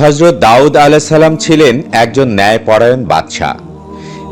হজরত দাউদ আলাহিসাল্লাম ছিলেন একজন ন্যায়পরায়ণ বাদশাহ।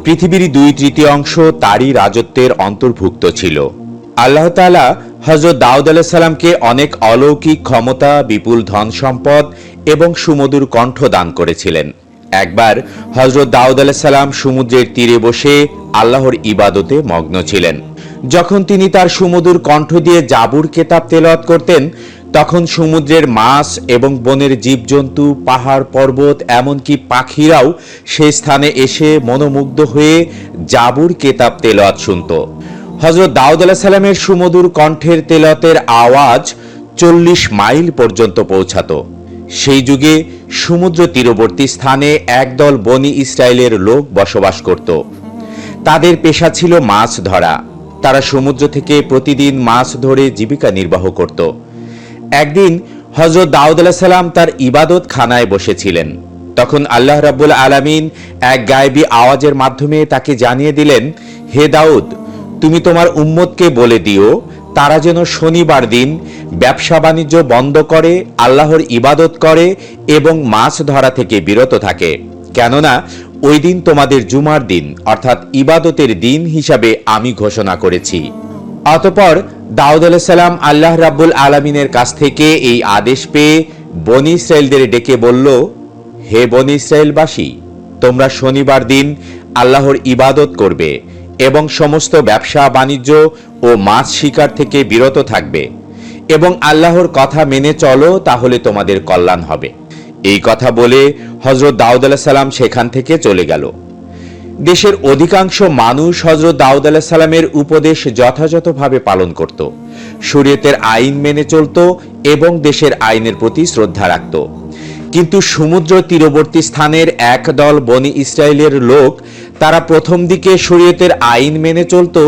পৃথিবীর দুই তৃতীয়াংশ তারই রাজত্বের অন্তর্ভুক্ত ছিল। আল্লাহ তাআলা হজরত দাউদ আলাহিসাল্লামকে অনেক অলৌকিক ক্ষমতা, বিপুল ধন সম্পদ এবং সুমধুর কণ্ঠ দান করেছিলেন। একবার হজরত দাউদ আলাহিসাল্লাম সমুদ্রের তীরে বসে আল্লাহর ইবাদতে মগ্ন ছিলেন। যখন তিনি তার সুমধুর কণ্ঠ দিয়ে জাবুর কেতাব তেলাওয়াত করতেন তখন সমুদ্রের মাছ এবং বনের জীবজন্তু, পাহাড়, পর্বত, এমনকি পাখিরাও সেই স্থানে এসে মনোমুগ্ধ হয়ে জাবুর কেতাব তেলাওয়াত শুনত। হজরত দাউদ আলাহ সাল্লামের সুমধুর কণ্ঠের তেলতের আওয়াজ চল্লিশ মাইল পর্যন্ত পৌঁছাতো। সেই যুগে সমুদ্র তীরবর্তী স্থানে একদল বনি ইসরায়েলের লোক বসবাস করত। তাদের পেশা ছিল মাছ ধরা। তারা সমুদ্র থেকে প্রতিদিন মাছ ধরে জীবিকা নির্বাহ করত। একদিন হজরত দাউদ আলাহ সাল্লাম তার ইবাদত খানায় বসেছিলেন। তখন আল্লাহ রাব্বুল আলামিন এক গায়েবী আওয়াজের মাধ্যমে তাকে জানিয়ে দিলেন, হে দাউদ, তুমি তোমার উম্মতকে বলে দিও, তারা যেন শনিবার দিন ব্যবসা বাণিজ্য বন্ধ করে, আল্লাহর ইবাদত করে এবং মাছ ধরা থেকে বিরত থাকে। কেননা, ওই দিন তোমাদের জুমার দিন, অর্থাৎ ইবাদতের দিন হিসাবে আমি ঘোষণা করেছি। অতপর দাউদ আলাইসাল্লাম আল্লাহ রাব্বুল আলমিনের কাছ থেকে এই আদেশ পেয়ে বনি ইসরায়েলদের ডেকে বলল, হে বনি ইসরায়েলবাসী তোমরা শনিবার দিন আল্লাহর ইবাদত করবে এবং সমস্ত ব্যবসা, বাণিজ্য ও মাছ শিকার থেকে বিরত থাকবে এবং আল্লাহর কথা মেনে চলো, তাহলে তোমাদের কল্যাণ হবে। এই কথা বলে হজরত দাউদ আলাহ সাল্লাম সেখান থেকে চলে গেল। দেশের অধিকাংশ মানুষ হজরত দাউদ আলাহ সাল্লামের উপদেশ যথাযথভাবে পালন করত। শরীয়তের আইন মেনে চলত এবং দেশের আইনের প্রতি শ্রদ্ধা রাখত। কিন্তু সমুদ্র তীরবর্তী স্থানের এক দল বনি ইসরায়েলের লোক, তারা প্রথম দিকে শরীয়তের আইন মেনে চলত,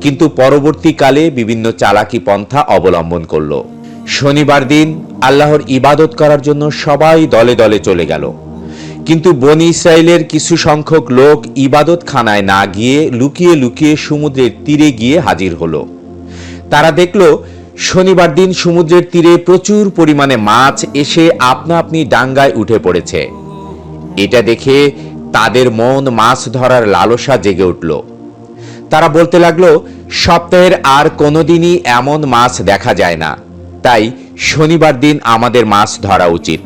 কিন্তু পরবর্তীকালে বিভিন্ন চালাকি পন্থা অবলম্বন করল। শনিবার দিন আল্লাহর ইবাদত করার জন্য সবাই দলে দলে চলে গেল। কিন্তু বনি ইসরায়েলের কিছু সংখ্যক লোক ইবাদত খানায় না গিয়ে লুকিয়ে লুকিয়ে সমুদ্রের তীরে গিয়ে হাজির হলো। তারা দেখল, শনিবার দিন সমুদ্রের তীরে প্রচুর পরিমাণে মাছ এসে আপনা আপনি ডাঙ্গায় উঠে পড়েছে। এটা দেখে তাদের মন মাছ ধরার লালসা জেগে উঠল। তারা বলতে লাগল, সপ্তাহের আর কোনোদিনই এমন মাছ দেখা যায় না। তাই শনিবার দিন আমাদের মাছ ধরা উচিত।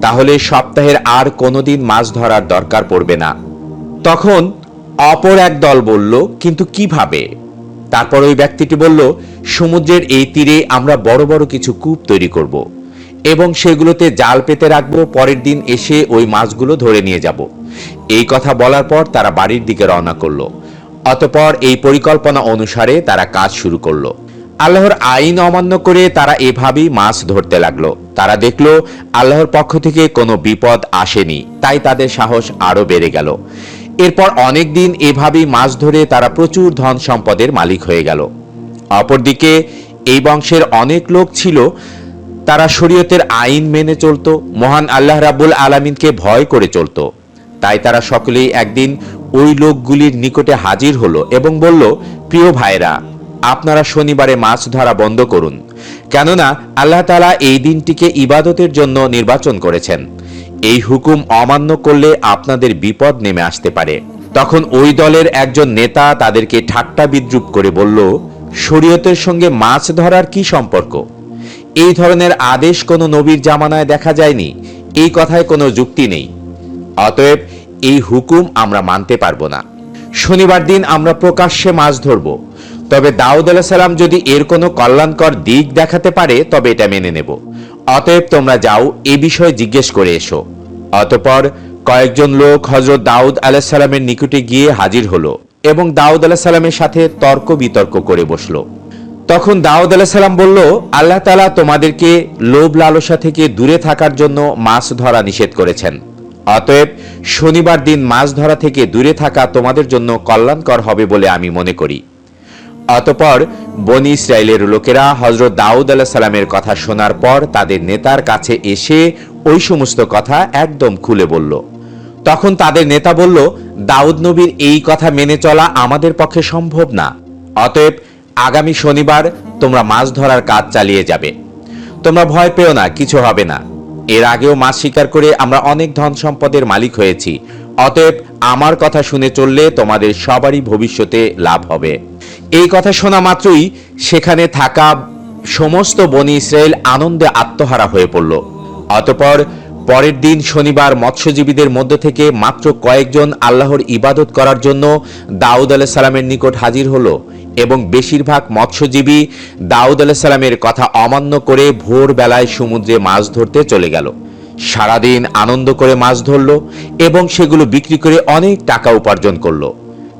তাহলে সপ্তাহের আর কোনোদিন মাছ ধরার দরকার পড়বে না। তখন অপর এক দল বলল, কিন্তু কীভাবে? তারপর ওই ব্যক্তিটি বলল, সমুদ্রের এই তীরে আমরা বড় বড় কিছু কূপ তৈরি করব এবং সেগুলোতে জাল পেতে রাখব, পরের দিন এসে ওই মাছগুলো ধরে নিয়ে যাব। এই কথা বলার পর তারা বাড়ির দিকে রওনা করল। অতপর এই পরিকল্পনা অনুসারে তারা কাজ শুরু করল। আল্লাহর আইন অমান্য করে তারা এভাবেই মাছ ধরতে লাগল। তারা দেখল আল্লাহর পক্ষ থেকে কোনো বিপদ আসেনি, তাই তাদের সাহস আরও বেড়ে গেল। এরপর অনেক দিন এভাবেই মাছ ধরে তারা প্রচুর ধন সম্পদের মালিক হয়ে গেল। অপরদিকে এই বংশের অনেক লোক ছিল, তারা শরীয়তের আইন মেনে চলতো, মহান আল্লাহ রাব্বুল আলামিনকে ভয় করে চলতো। তাই তারা সকলেই একদিন ওই লোকগুলির নিকটে হাজির হলো এবং বলল, প্রিয় ভাইরা আপনারা শনিবারে মাছ ধরা বন্ধ করুন। কেননা আল্লাহ তালা এই দিনটিকে ইবাদতের জন্য নির্বাচন করেছেন। এই হুকুম অমান্য করলে আপনাদের বিপদ নেমে আসতে পারে। তখন ওই দলের একজন নেতা তাদেরকে ঠাট্টা বিদ্রুপ করে বলল, শরীয়তের সঙ্গে মাছ ধরার কি সম্পর্ক? এই ধরনের আদেশ কোনো নবীর জামানায় দেখা যায়নি। এই কথায় কোনো যুক্তি নেই। অতএব এই হুকুম আমরা মানতে পারব না। শনিবার দিন আমরা প্রকাশ্যে মাছ ধরব। তবে দাউদ সালাম যদি এর কোনো কল্যাণকর দিক দেখাতে পারে, তবে এটা মেনে নেব। অতএব তোমরা যাও, এ বিষয়ে জিজ্ঞেস করে এসো। অতপর কয়েকজন লোক হজরত দাউদ আলাহ সালামের নিকটে গিয়ে হাজির হলো এবং দাউদ আলাহ সালামের সাথে তর্ক বিতর্ক করে বসল। তখন দাউদ আলাহ সালাম বলল, আল্লাহ তালা তোমাদেরকে লোভ লালসা থেকে দূরে থাকার জন্য মাছ ধরা নিষেধ করেছেন। অতএব শনিবার দিন মাছ ধরা থেকে দূরে থাকা তোমাদের জন্য কল্যাণকর হবে বলে আমি মনে করি। অতপর বনি ইসরায়েলের লোকেরা হজরত দাউদ আলাহ সালামের কথা শোনার পর তাদের নেতার কাছে এসে ওই সমস্ত কথা একদম খুলে বলল। তখন তাদের নেতা বলল, দাউদ নবীর এই কথা মেনে চলা আমাদের পক্ষে সম্ভব না। অতএব আগামী শনিবার তোমরা মাছ ধরার কাজ চালিয়ে যাবে। তোমরা ভয় পেও না, কিছু হবে না। এর আগেও মাছ শিকার করে আমরা অনেক ধন সম্পদের মালিক হয়েছি। অতএব আমার কথা শুনে চললে তোমাদের সবারই ভবিষ্যতে লাভ হবে। এই কথা শোনা মাত্রই সেখানে থাকা সমস্ত বনি ইসরায়েল আনন্দে আত্মহারা হয়ে পড়ল। অতপর পরের দিন শনিবার মৎস্যজীবীদের মধ্য থেকে মাত্র কয়েকজন আল্লাহর ইবাদত করার জন্য দাউদ আলাহ সালামের নিকট হাজির হলো এবং বেশিরভাগ মৎস্যজীবী দাউদ আলাহ সালামের কথা অমান্য করে ভোরবেলায় সমুদ্রে মাছ ধরতে চলে গেল। সারাদিন আনন্দ করে মাছ ধরল এবং সেগুলো বিক্রি করে অনেক টাকা উপার্জন করল।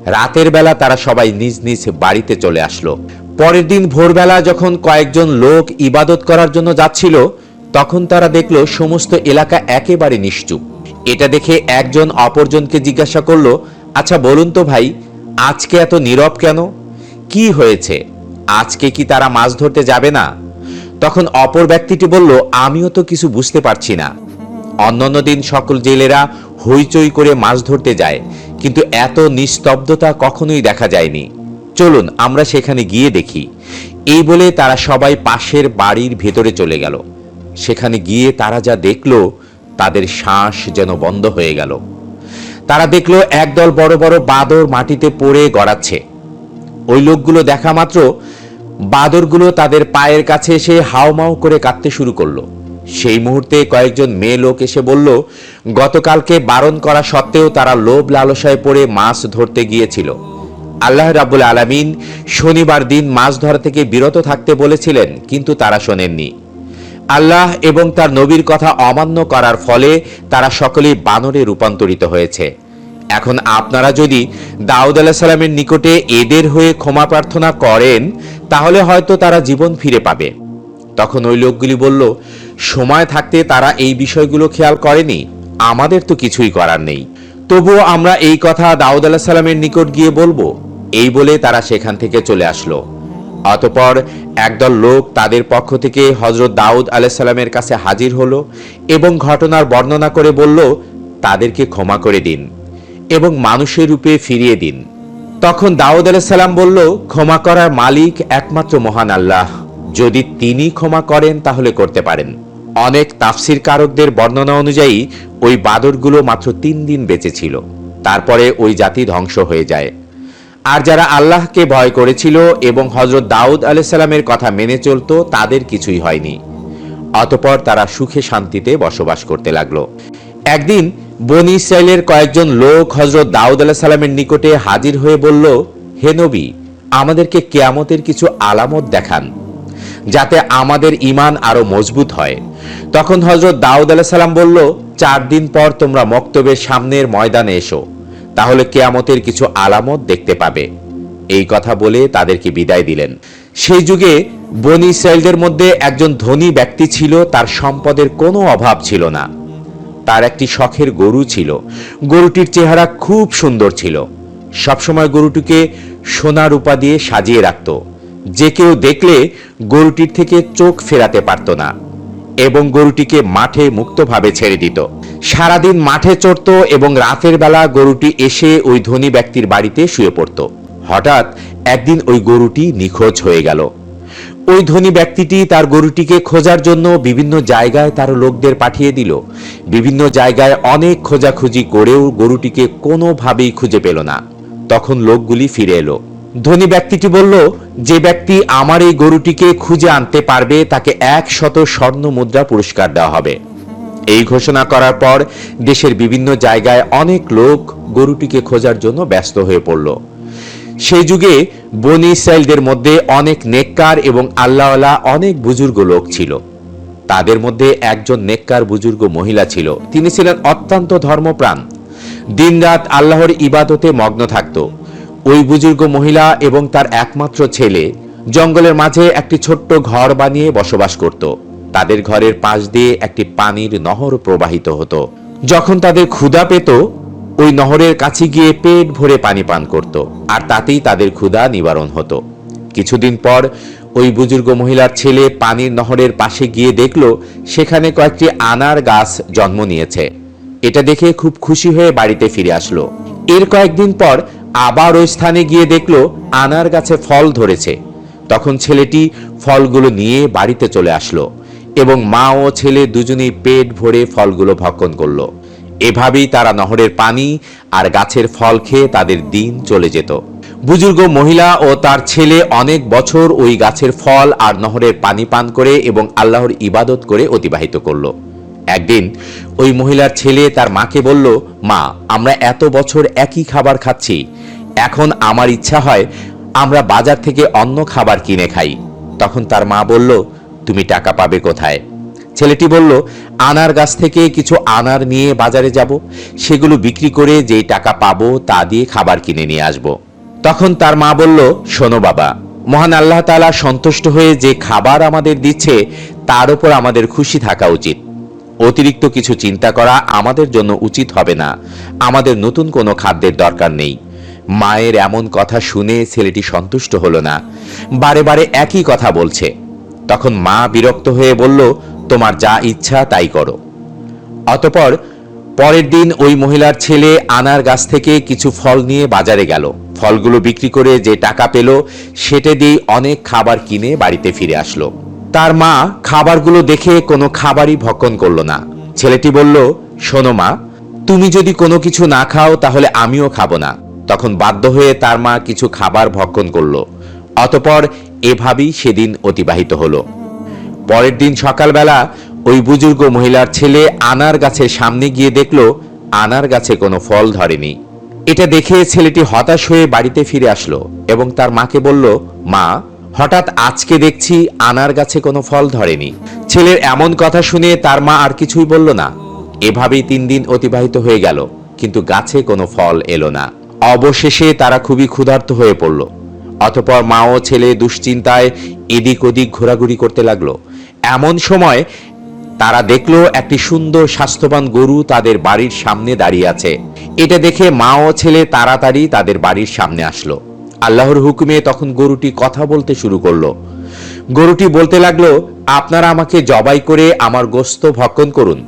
রাতের বেলা তারা সবাই নিজ নিজ বাড়িতে চলে আসলো। পরের দিন ভোরবেলা যখন কয়েকজন লোক ইবাদত করার জন্য যাচ্ছিল, তখন তারা দেখল সমস্ত এলাকা একেবারে নিশ্চুপ। এটা দেখে একজন অপরজনকে জিজ্ঞাসা করল আচ্ছা বলুন তো ভাই, আজকে এত নীরব কেন? কি হয়েছে? আজকে কি তারা মাছ ধরতে যাবে না? তখন অপর ব্যক্তিটি বলল, আমিও তো কিছু বুঝতে পারছি না। অন্যান্য দিন সকল জেলেরা হইচই করে মাছ ধরতে যায়, কিন্তু এত নিস্তব্ধতা কখনোই দেখা যায়নি। চলুন, আমরা সেখানে গিয়ে দেখি। এই বলে তারা সবাই পাশের বাড়ির ভেতরে চলে গেল। সেখানে গিয়ে তারা যা দেখল, তাদের শ্বাস যেন বন্ধ হয়ে গেল। তারা দেখল, একদল বড় বড় বাদর মাটিতে পড়ে গড়াচ্ছে। ওই লোকগুলো দেখা মাত্র, বাদরগুলো তাদের পায়ের কাছে এসে হাওমাও করে কাঁদতে শুরু করল। সেই মুহূর্তে কয়েকজন মেয়ে লোক এসে বলল, গতকালকে বারণ করা সত্ত্বেও তারা লোভ লালসায় পড়ে মাছ ধরতে গিয়েছিল। আল্লাহ রাবুল আলামিন শনিবার দিন মাছ ধরা থেকে বিরত থাকতে বলেছিলেন, কিন্তু তারা শোনেননি। আল্লাহ এবং তার নবীর কথা অমান্য করার ফলে তারা সকলেই বানরে রূপান্তরিত হয়েছে। এখন আপনারা যদি দাউদ আলাহ সালামের নিকটে এদের হয়ে ক্ষমা প্রার্থনা করেন, তাহলে হয়তো তারা জীবন ফিরে পাবে। তখন ওই লোকগুলি বলল সময় থাকতে তারা এই বিষয়গুলো খেয়াল করেনি। আমাদের তো কিছুই করার নেই। তবুও আমরা এই কথা দাউদ আলাহ সালামের নিকট গিয়ে বলব, এই বলে তারা সেখান থেকে চলে আসলো। অতপর একদল লোক তাদের পক্ষ থেকে হজরত দাউদ আলাইসাল্লামের কাছে হাজির হলো এবং ঘটনার বর্ণনা করে বলল, তাদেরকে ক্ষমা করে দিন এবং মানুষের রূপে ফিরিয়ে দিন। তখন দাউদ আলাইসাল্লাম বলল, ক্ষমা করার মালিক একমাত্র মহান আল্লাহ। যদি তিনি ক্ষমা করেন তাহলে করতে পারেন। অনেক তাফসির কারকদের বর্ণনা অনুযায়ী, ওই বাদরগুলো মাত্র তিন দিন বেঁচে ছিল। তারপরে ওই জাতি ধ্বংস হয়ে যায়। আর যারা আল্লাহকে ভয় করেছিল এবং হজরত দাউদ আলাইসাল্লামের কথা মেনে চলতো, তাদের কিছুই হয়নি। অতপর তারা সুখে শান্তিতে বসবাস করতে লাগল। একদিন বনি ইসরায়েলের কয়েকজন লোক হজরত দাউদ আলাহ সাল্লামের নিকটে হাজির হয়ে বলল, হে নবী, আমাদেরকে কেয়ামতের কিছু আলামত দেখান। যাতে আমাদের ইমান আরও মজবুত হয়। তখন হজরত দাউদ আলাহ সাল্লাম বলল, চার দিন পর তোমরা মক্তবের সামনের ময়দানে এসো। তাহলে কেয়ামতের কিছু আলামত দেখতে পাবে। এই কথা বলে তাদেরকে বিদায় দিলেন। সেই যুগে বনি ইসরায়েলদের মধ্যে একজন ধনী ব্যক্তি ছিল, তার সম্পদের কোনো অভাব ছিল না। তার একটি শখের গরু ছিল। গরুটির চেহারা খুব সুন্দর ছিল। সবসময় গরুটিকে সোনা রূপা দিয়ে সাজিয়ে রাখত। যে কেউ দেখলে গরুটির থেকে চোখ ফেরাতে পারত না এবং গরুটিকে মাঠে মুক্তভাবে ছেড়ে দিত। সারাদিন মাঠে চড়ত এবং রাতের বেলা গরুটি এসে ওই ধনী ব্যক্তির বাড়িতে শুয়ে পড়ত। হঠাৎ একদিন ওই গরুটি নিখোঁজ হয়ে গেল। ওই ধনী ব্যক্তিটি তার গরুটিকে খোঁজার জন্য বিভিন্ন জায়গায় তার লোকদের পাঠিয়ে দিল। বিভিন্ন জায়গায় অনেক খোঁজাখুঁজি করেও গরুটিকে কোনোভাবেই খুঁজে পেল না। তখন লোকগুলি ফিরে এলো। ধনী ব্যক্তিটি বলল, যে ব্যক্তি আমার এই গরুটিকে খুঁজে আনতে পারবে, তাকে এক শত স্বর্ণ মুদ্রা পুরস্কার দেওয়া হবে। এই ঘোষণা করার পর দেশের বিভিন্ন জায়গায় অনেক লোক গরুটিকে খোঁজার জন্য ব্যস্ত হয়ে পড়ল। সেই যুগে বনি ইসরায়েলদের মধ্যে অনেক নেককার এবং আল্লাহওয়ালা অনেক বুজুর্গ লোক ছিল। তাদের মধ্যে একজন নেককার বুজুর্গ মহিলা ছিল। তিনি ছিলেন অত্যন্ত ধর্মপ্রাণ। দিনরাত আল্লাহর ইবাদতে মগ্ন থাকত। ওই বুজুর্গ মহিলা এবং তার একমাত্র ছেলে জঙ্গলের মাঝে একটি ছোট্ট ঘর বানিয়ে বসবাস করত। তাদের ঘরের পাশ দিয়ে একটি পানির নহর প্রবাহিত হতো। যখন তাদের ক্ষুধা পেত, ওই নহরের কাছে গিয়ে পেট ভরে পানি পান করত আর তাতেই তাদের ক্ষুধা নিবারণ হতো। কিছুদিন পর ওই বুজুর্গ মহিলার ছেলে পানির নহরের পাশে গিয়ে দেখল, সেখানে কয়েকটি আনার গাছ জন্ম নিয়েছে। এটা দেখে খুব খুশি হয়ে বাড়িতে ফিরে আসলো। এর কয়েকদিন পর আবার ওই স্থানে গিয়ে দেখল আনার গাছে ফল ধরেছে। তখন ছেলেটি ফলগুলো নিয়ে বাড়িতে চলে আসলো এবং মা ও ছেলে দুজনেই পেট ভরে ফলগুলো ভক্ষণ করল। এভাবেই তারা নহরের পানি আর গাছের ফল খেয়ে তাদের দিন চলে যেত। বুজুর্গ মহিলা ও তার ছেলে অনেক বছর ওই গাছের ফল আর নহরের পানি পান করে এবং আল্লাহর ইবাদত করে অতিবাহিত করল। একদিন ওই মহিলার ছেলে তার মাকে বলল, মা, আমরা এত বছর একই খাবার খাচ্ছি এখন আমার ইচ্ছা হয় আমরা বাজার থেকে অন্য খাবার কিনে খাই। তখন তার মা বলল, তুমি টাকা পাবে কোথায়? ছেলেটি বলল, আনার গাছ থেকে কিছু আনার নিয়ে বাজারে যাব। সেগুলো বিক্রি করে যেই টাকা পাবো তা দিয়ে খাবার কিনে নিয়ে আসব। তখন তার মা বলল, শোনো বাবা, মহান আল্লাহ তাআলা সন্তুষ্ট হয়ে যে খাবার আমাদের দিচ্ছে, তার উপর আমাদের খুশি থাকা উচিত। অতিরিক্ত কিছু চিন্তা করা আমাদের জন্য উচিত হবে না। আমাদের নতুন কোনো খাদ্যের দরকার নেই। মায়ের এমন কথা শুনে ছেলেটি সন্তুষ্ট হলো না। বারে বারে একই কথা বলছে। তখন মা বিরক্ত হয়ে বলল, তোমার যা ইচ্ছা তাই করো। অতপর পরের দিন ওই মহিলার ছেলে আনার গাছ থেকে কিছু ফল নিয়ে বাজারে গেল। ফলগুলো বিক্রি করে যে টাকা পেল, সেটা দিয়ে অনেক খাবার কিনে বাড়িতে ফিরে আসলো। তার মা খাবারগুলো দেখে কোনো খাবারই ভক্ষণ করল না। ছেলেটি বলল, শোনো মা, তুমি যদি কোনো কিছু না খাও তাহলে আমিও খাব না। তখন বাধ্য হয়ে তার মা কিছু খাবার ভক্ষণ করল। অতপর এভাবেই সেদিন অতিবাহিত হলো। পরের দিন সকালবেলা ওই বুজুর্গ মহিলার ছেলে আনার গাছের সামনে গিয়ে দেখল, আনার গাছে কোনো ফল ধরেনি। এটা দেখে ছেলেটি হতাশ হয়ে বাড়িতে ফিরে আসলো এবং তার মাকে বলল, মা, হঠাৎ আজকে দেখছি আনার গাছে কোনো ফল ধরেনি। ছেলের এমন কথা শুনে তার মা আর কিছুই বলল না। এভাবেই তিন দিন অতিবাহিত হয়ে গেল, কিন্তু গাছে কোনো ফল এলো না। অবশেষে তারা খুবই ক্ষুধার্ত হয়ে পড়ল। অতপর মা ও ছেলে দুশ্চিন্তায় এদিক ওদিক ঘোরাঘুরি করতে লাগল। এমন সময় তারা দেখল একটি সুন্দর স্বাস্থ্যবান গরু তাদের বাড়ির সামনে দাঁড়িয়ে আছে। এটা দেখে মা ও ছেলে তাড়াতাড়ি তাদের বাড়ির সামনে আসলো। আল্লাহর হুকুমে তখন গরুটি কথা বলতে শুরু করল। গরুটি বলতে লাগল, আপনারা আমাকে জবাই করে আমার গোস্ত ভক্ষণ করুন।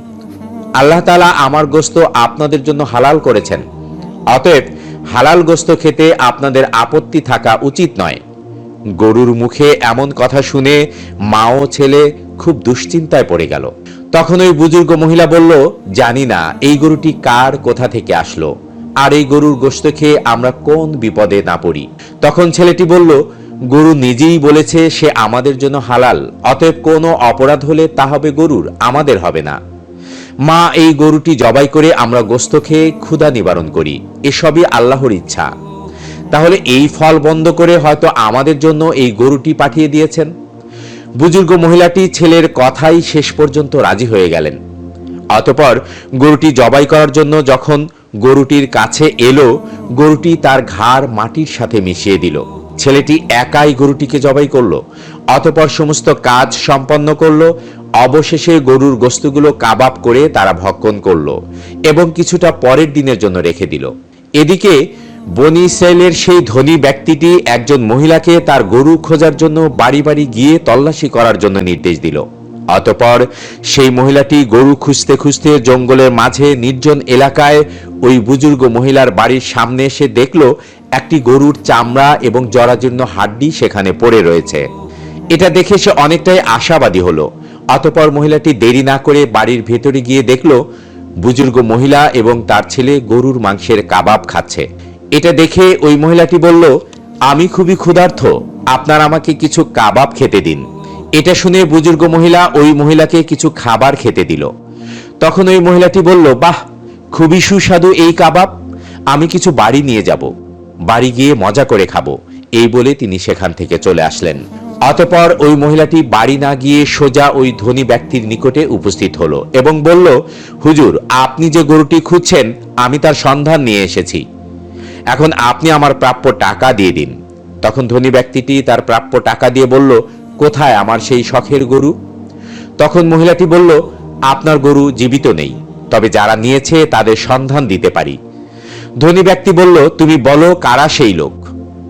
আল্লাহ তালা আমার গোস্ত আপনাদের জন্য হালাল করেছেন। অতএব হালাল গোস্ত খেতে আপনাদের আপত্তি থাকা উচিত নয়। গরুর মুখে এমন কথা শুনে মা ও ছেলে খুব দুশ্চিন্তায় পড়ে গেল। তখন ওই বুজুর্গ মহিলা বলল, জানি না, এই গরুটি কার, কোথা থেকে আসলো? আর এই গরুর গোস্ত খেয়ে আমরা কোন বিপদে না পড়ি? তখন ছেলেটি বলল, গরু নিজেই বলেছে সে আমাদের জন্য হালাল, অতএব কোনো অপরাধ হলে তা হবে গরুর, আমাদের হবে না। মা এই গরুটি জবাই করে আমরা গোস্ত খেয়ে ক্ষুধা নিবারণ করি। এসবই আল্লাহর ইচ্ছা। তাহলে এই ফল বন্ধ করে হয়তো আমাদের জন্য এই গরুটি পাঠিয়ে দিয়েছেন? বুজুর্গ মহিলাটি ছেলের কথাই শেষ পর্যন্ত রাজি হয়ে গেলেন। অতপর গরুটি জবাই করার জন্য যখন গরুটির কাছে এলো, গরুটি তার ঘাড় মাটির সাথে মিশিয়ে দিল। ছেলেটি একাই গরুটিকে জবাই করল, অতপর সমস্ত কাজ সম্পন্ন করল, অবশেষে গরুর গোস্তগুলো কাবাব করে তারা ভক্ষণ করল এবং কিছুটা পরের দিনের জন্য রেখে দিল। এদিকে বনি ইসরায়েলের সেই ধনী ব্যক্তিটি একজন মহিলাকে তার গরু খোঁজার জন্য বাড়ি বাড়ি গিয়ে তল্লাশি করার জন্য নির্দেশ দিল। অতপর সেই মহিলাটি গরু খুঁজতে খুঁজতে জঙ্গলের মাঝে নির্জন এলাকায় ওই বুজুর্গ মহিলার বাড়ির সামনে এসে দেখল একটি গরুর চামড়া এবং জরাজীর্ণ হাড্ডি সেখানে পড়ে রয়েছে। এটা দেখে সে অনেকটাই আশাবাদী হলো। অতপর মহিলাটি দেরি না করে বাড়ির ভেতরে গিয়ে দেখল, বুজুর্গ মহিলা এবং তার ছেলে গরুর মাংসের কাবাব খাচ্ছে। এটা দেখে ওই মহিলাটি বলল, আমি খুবই ক্ষুধার্ত, আপনার আমাকে কিছু কাবাব খেতে দিন। এটা শুনে বুজুর্গ মহিলা ওই মহিলাকে কিছু খাবার খেতে দিল। তখন ওই মহিলাটি বলল, বাহ, খুবই সুস্বাদু এই কাবাব। আমি কিছু বাড়ি নিয়ে যাব। বাড়ি গিয়ে মজা করে খাব। এই বলে তিনি সেখান থেকে চলে আসলেন। অতপর ওই মহিলাটি বাড়ি না গিয়ে সোজা ওই ধনী ব্যক্তির নিকটে উপস্থিত হলো এবং বলল, হুজুর, আপনি যে গরুটি খুঁজছেন, আমি তার সন্ধান নিয়ে এসেছি। এখন আপনি আমার প্রাপ্য টাকা দিয়ে দিন। তখন ধনী ব্যক্তিটি তার প্রাপ্য টাকা দিয়ে বলল, কোথায় আমার সেই শখের গরু? তখন মহিলাটি বলল, আপনার গরু জীবিত নেই, তবে যারা নিয়েছে তাদের সন্ধান দিতে পারি। ধনী ব্যক্তি বলল, তুমি বলো কারা সেই লোক?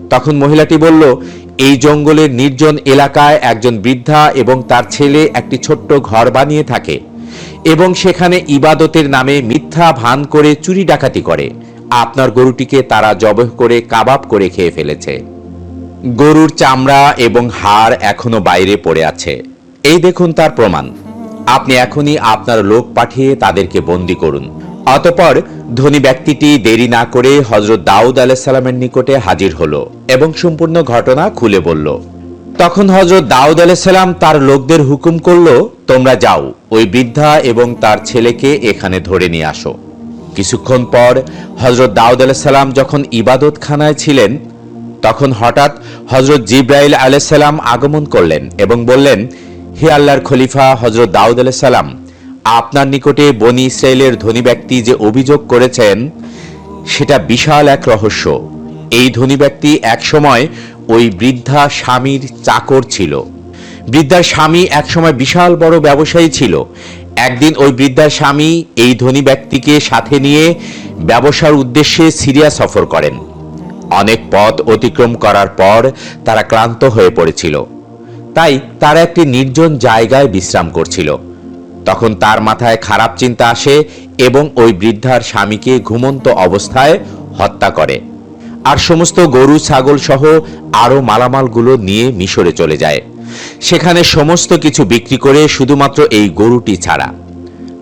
তখন মহিলাটি বলল, এই জঙ্গলের নির্জন এলাকায় একজন বৃদ্ধা এবং তার ছেলে একটি ছোট্ট ঘর বানিয়ে থাকে এবং সেখানে ইবাদতের নামে মিথ্যা ভান করে চুরি ডাকাতি করে। আপনার গরুটিকে তারা জবহ করে কাবাব করে খেয়ে ফেলেছে। গরুর চামড়া এবং হাড় এখনও বাইরে পড়ে আছে। এই দেখুন তার প্রমাণ। আপনি এখনই আপনার লোক পাঠিয়ে তাদেরকে বন্দি করুন। অতপর ধনী ব্যক্তিটি দেরি না করে হজরত দাউদ আলাইসাল্লামের নিকটে হাজির হলো এবং সম্পূর্ণ ঘটনা খুলে বলল। তখন হজরত দাউদ আলাইসাল্লাম তার লোকদের হুকুম করল, তোমরা যাও, ওই বৃদ্ধা এবং তার ছেলেকে এখানে ধরে নিয়ে আসো। কিছুক্ষণ পর হজরত দাউদ আলাইসাল্লাম যখন ইবাদত খানায় ছিলেন, তখন হঠাৎ হজরত জিব্রাইল আলাইসাল্লাম আগমন করলেন এবং বললেন, হে আল্লাহর খলিফা হজরত দাউদ আলাইসাল্লাম আপনার নিকটে বনি ইসরায়েলের ধনী ব্যক্তি যে অভিযোগ করেছেন, সেটা বিশাল এক রহস্য। এই ধনী ব্যক্তি একসময় ওই বৃদ্ধা স্বামীর চাকর ছিল। বৃদ্ধার স্বামী একসময় বিশাল বড় ব্যবসায়ী ছিল। একদিন ওই বৃদ্ধার স্বামী এই ধনী ব্যক্তিকে সাথে নিয়ে ব্যবসার উদ্দেশ্যে সিরিয়া সফর করেন। অনেক পথ অতিক্রম করার পর তারা ক্লান্ত হয়ে পড়েছিল। তাই তারা একটি নির্জন জায়গায় বিশ্রাম করছিল। তখন তার মাথায় খারাপ চিন্তা আসে এবং ওই বৃদ্ধার স্বামীকে ঘুমন্ত অবস্থায় হত্যা করে। আর সমস্ত গরু, ছাগল সহ আরও মালামালগুলো নিয়ে মিশরে চলে যায়। সেখানে সমস্ত কিছু বিক্রি করে শুধুমাত্র এই গরুটি ছাড়া।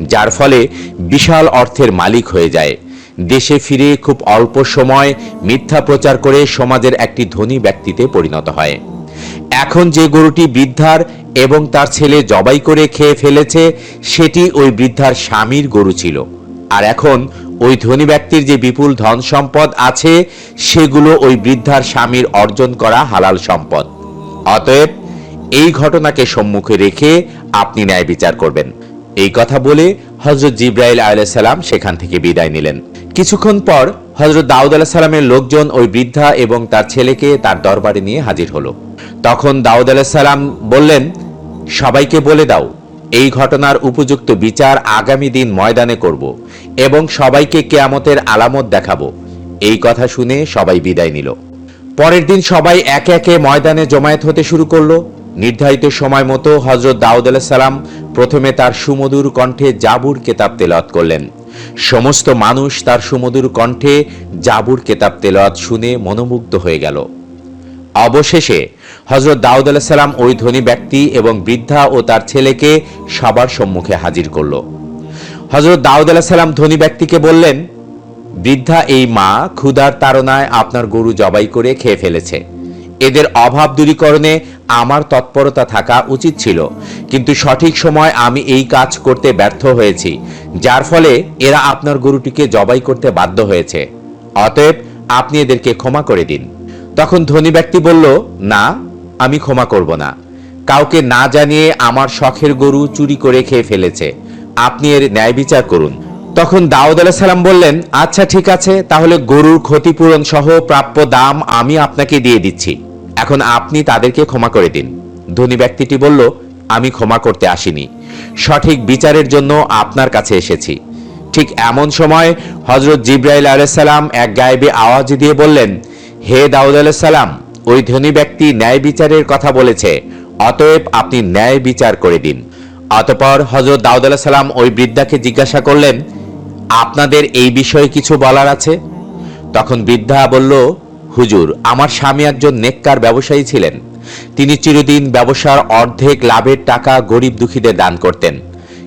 যার ফলে বিশাল অর্থের মালিক হয়ে যায়। দেশে ফিরে খুব অল্প সময় মিথ্যা প্রচার করে সমাজের একটি ধনী ব্যক্তিতে পরিণত হয়। এখন যে গরুটি বৃদ্ধার এবং তার ছেলে জবাই করে খেয়ে ফেলেছে, সেটি ওই বৃদ্ধার স্বামীর গরু ছিল। আর এখন ওই ধনী ব্যক্তির যে বিপুল ধন সম্পদ আছে, সেগুলো ওই বৃদ্ধার স্বামীর অর্জন করা হালাল সম্পদ। অতএব, এই ঘটনাকে সম্মুখে রেখে আপনি ন্যায় বিচার করবেন। এই কথা বলে হজরত জিব্রাইল আলাইসাল্লাম সেখান থেকে বিদায় নিলেন। কিছুক্ষণ পর হজরত দাউদ আলাহিসাল্লামের লোকজন ওই বৃদ্ধা এবং তার ছেলেকে তার দরবারে নিয়ে হাজির হলো। তখন দাউদ আলাহিসাল্লাম বললেন, সবাইকে বলে দাও, এই ঘটনার উপযুক্ত বিচার আগামী দিন ময়দানে করব এবং সবাইকে কেয়ামতের আলামত দেখাবো। এই কথা শুনে সবাই বিদায় নিল। পরের দিন সবাই একে একে ময়দানে জমায়েত হতে শুরু করল। নির্ধারিত সময় মতো হজরত দাউদ আলাহ সালাম প্রথমে তার সুমধুর কণ্ঠে জাবুর কেতাব তেলাওয়াত করলেন। সমস্ত মানুষ তার সুমধুর কণ্ঠে জাবুর কেতাব তেলাওয়াত শুনে মনোমুগ্ধ হয়ে গেল। অবশেষে হজরত দাউদ আলাহ সালাম ওই ধনী ব্যক্তি এবং বৃদ্ধা ও তার ছেলেকে সবার সম্মুখে হাজির করল। হজরত দাউদ আলাহ সালাম ধনী ব্যক্তিকে বললেন, বৃদ্ধা, এই মা ক্ষুধার তাড়নায় আপনার গরু জবাই করে খেয়ে ফেলেছে। এদের অভাব দূরীকরণে আমার তৎপরতা থাকা উচিত ছিল। কিন্তু সঠিক সময় আমি এই কাজ করতে ব্যর্থ হয়েছি, যার ফলে এরা আপনার গরুটিকে জবাই করতে বাধ্য হয়েছে। অতএব আপনি এদেরকে ক্ষমা করে দিন। তখন ধনী ব্যক্তি বলল, না, আমি ক্ষমা করব না। কাউকে না জানিয়ে আমার শখের গরু চুরি করে খেয়ে ফেলেছে। আপনি এর ন্যায় বিচার করুন। তখন দাউদ আলাহ সালাম বললেন আচ্ছা ঠিক আছে, তাহলে গরুর ক্ষতিপূরণ সহ প্রাপ্য দাম আমি আপনাকে দিয়ে দিচ্ছি। এখন আপনি তাদেরকে ক্ষমা করে দিন। ধনী ব্যক্তিটি বলল, আমি ক্ষমা করতে আসিনি। সঠিক বিচারের জন্য আপনার কাছে এসেছি। ঠিক এমন সময় হজরত জিব্রাইল আলাইসাল্লাম এক গায়েবে আওয়াজ দিয়ে বললেন, হে দাউদ আলাইসাল্লাম ওই ধনী ব্যক্তি ন্যায় বিচারের কথা বলেছে, অতএব আপনি ন্যায় বিচার করে দিন। অতপর হজরত দাউদ সালাম ওই বৃদ্ধাকে জিজ্ঞাসা করলেন, আপনাদের এই বিষয়ে কিছু বলার আছে? তখন বৃদ্ধা বলল হুজুর, আমার স্বামী একজন নেককার ব্যবসায়ী ছিলেন। তিনি চিরদিন ব্যবসার অর্ধেক লাভের টাকা গরিব দুঃখীদের দান করতেন।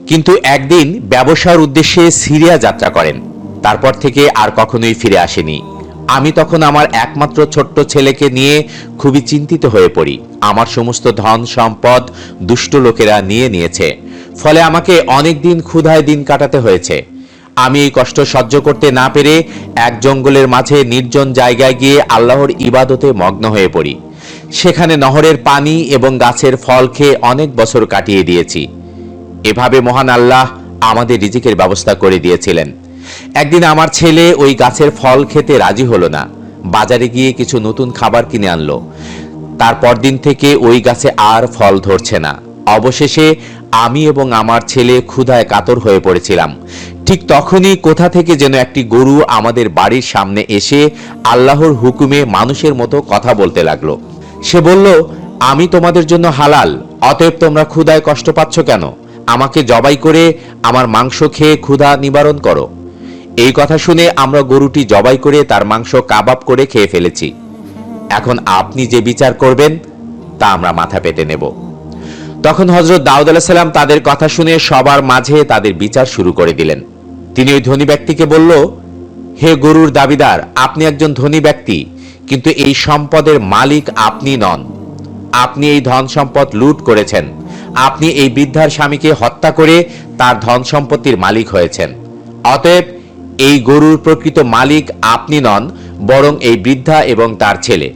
কিন্তু একদিন ব্যবসার উদ্দেশ্যে সিরিয়া যাত্রা করেন। তারপর থেকে আর কখনোই ফিরে আসেনি। আমি তখন আমার একমাত্র ছোট্ট ছেলেকে নিয়ে খুবই চিন্তিত হয়ে পড়ি। আমার সমস্ত ধন সম্পদ দুষ্ট লোকেরা নিয়ে নিয়েছে। ফলে আমাকে অনেক দিন ক্ষুধায় দিন কাটাতে হয়েছে। আমি এই কষ্ট সহ্য করতে না পেরে এক জঙ্গলের মাঝে নির্জন জায়গায় গিয়ে আল্লাহর ইবাদতে মগ্ন হয়ে পড়ি। সেখানে নহরের পানি এবং গাছের ফল খেয়ে অনেক বছর কাটিয়ে দিয়েছি। এভাবে মহান আল্লাহ আমাদের রিজিকের ব্যবস্থা করে দিয়েছিলেন। একদিন আমার ছেলে ওই গাছের ফল খেতে রাজি হলো না। বাজারে গিয়ে কিছু নতুন খাবার কিনে আনলো। তারপর দিন থেকে ওই গাছে আর ফল ধরছে না। অবশেষে আমি এবং আমার ছেলে ক্ষুধায় কাতর হয়ে পড়েছিলাম। ঠিক তখনই কোথা থেকে যেন একটি গরু আমাদের বাড়ির সামনে এসে আল্লাহর হুকুমে মানুষের মতো কথা বলতে লাগল। সে বলল, আমি তোমাদের জন্য হালাল, অতএব তোমরা ক্ষুধায় কষ্ট পাচ্ছ কেন? আমাকে জবাই করে আমার মাংস খেয়ে ক্ষুধা নিবারণ করো। এই কথা শুনে আমরা গরুটি জবাই করে তার মাংস কাবাব করে খেয়ে ফেলেছি। এখন আপনি যে বিচার করবেন, তা আমরা মাথা পেতে নেব। তখন হজরত দাউদ আলাহিসাল্লাম তাদের কথা শুনে সবার মাঝে তাদের বিচার শুরু করে দিলেন। তিনি ওই ধনী ব্যক্তিকে বলল, হে গরুর দাবিদার, আপনি একজন ধনী ব্যক্তি, কিন্তু এই সম্পদের মালিক আপনি নন। আপনি এই ধন সম্পদ লুট করেছেন। আপনি এই বৃদ্ধার স্বামীকে হত্যা করে তার ধন সম্পত্তির মালিক হয়েছেন। অতএব এই গরুর প্রকৃত মালিক আপনি নন, বরং এই বৃদ্ধা এবং তার ছেলে।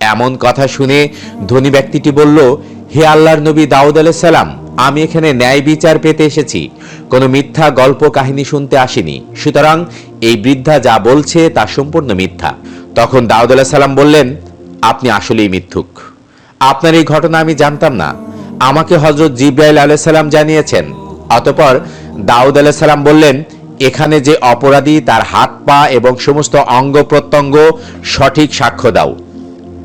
এমন কথা শুনে ধনী ব্যক্তিটি বলল, হে আল্লাহর নবী দাউদ সালাম আমি এখানে ন্যায় বিচার পেতে এসেছি। কোনো মিথ্যা গল্প কাহিনী শুনতে আসিনি। সুতরাং এই বৃদ্ধা যা বলছে তা সম্পূর্ণ মিথ্যা। তখন দাউদ সালাম বললেন, আপনি আসলেই মিথ্যুক। আপনার এই ঘটনা আমি জানতাম না। আমাকে হজরত জিব্রাইল আলাইসাল্লাম জানিয়েছেন। অতপর দাউদ আলাহ সালাম বললেন, এখানে যে অপরাধী তার হাত, পা এবং সমস্ত অঙ্গ প্রত্যঙ্গ সঠিক সাক্ষ্য দাও।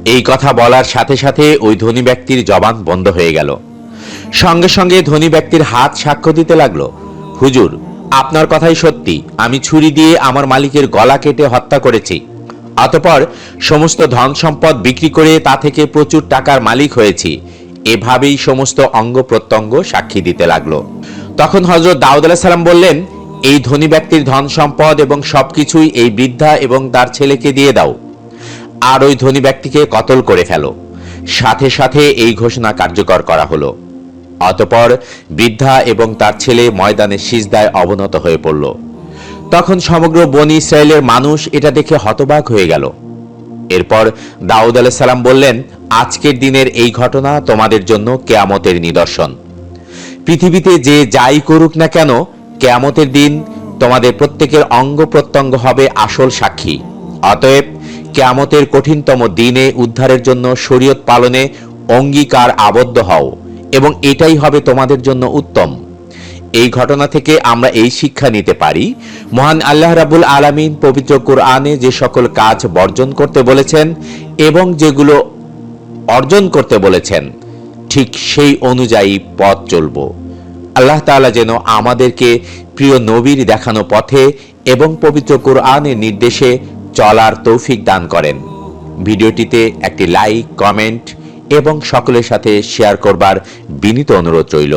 এই কথা বলার সাথে সাথে ওই ধনী ব্যক্তির জবান বন্ধ হয়ে গেল। সঙ্গে সঙ্গে ধনী ব্যক্তির হাত সাক্ষ্য দিতে লাগল। হুজুর, আপনার কথাই সত্যি। আমি ছুরি দিয়ে আমার মালিকের গলা কেটে হত্যা করেছি। অতপর সমস্ত ধন সম্পদ বিক্রি করে তা থেকে প্রচুর টাকার মালিক হয়েছি। এভাবেই সমস্ত অঙ্গ প্রত্যঙ্গ সাক্ষী দিতে লাগল। তখন হজরত দাউদ আলাহ সালাম বললেন, এই ধনী ব্যক্তির ধন সম্পদ এবং সবকিছুই এই বৃদ্ধা এবং তার ছেলেকে দিয়ে দাও। আর ওই ধনী ব্যক্তিকে কতল করে ফেলো। সাথে সাথে এই ঘোষণা কার্যকর করা হলো। অতপর বৃদ্ধা এবং তার ছেলে ময়দানে সিজদায় অবনত হয়ে পড়ল। তখন সমগ্র বনি ইসরায়েলের মানুষ এটা দেখে হতবাক হয়ে গেল। এরপর দাউদ সালাম বললেন, আজকের দিনের এই ঘটনা তোমাদের জন্য কেয়ামতের নিদর্শন। পৃথিবীতে যে যাই করুক না কেন, কেয়ামতের দিন তোমাদের প্রত্যেকের অঙ্গ প্রত্যঙ্গ হবে আসল সাক্ষী। অতএব কেয়ামতের কঠিনতম দিনে উদ্ধারের জন্য শরীয়ত পালনে অঙ্গীকার আবদ্ধ হও। এবং এটাই হবে তোমাদের জন্য উত্তম। এই ঘটনা থেকে আমরা এই শিক্ষা নিতে পারি। মহান আল্লাহ রাবুল আলামিন পবিত্র কোরআনে যে সকল কাজ বর্জন করতে বলেছেন এবং যেগুলো অর্জন করতে বলেছেন, ঠিক সেই অনুযায়ী পথ চলব। আল্লাহ তাআলা যেন আমাদেরকে প্রিয় নবীর দেখানো পথে এবং পবিত্র কোরআনের নির্দেশে চলার তৌফিক দান করেন। ভিডিওটিতে একটি লাইক, কমেন্ট এবং সকলের সাথে শেয়ার করবার বিনীত অনুরোধ রইল।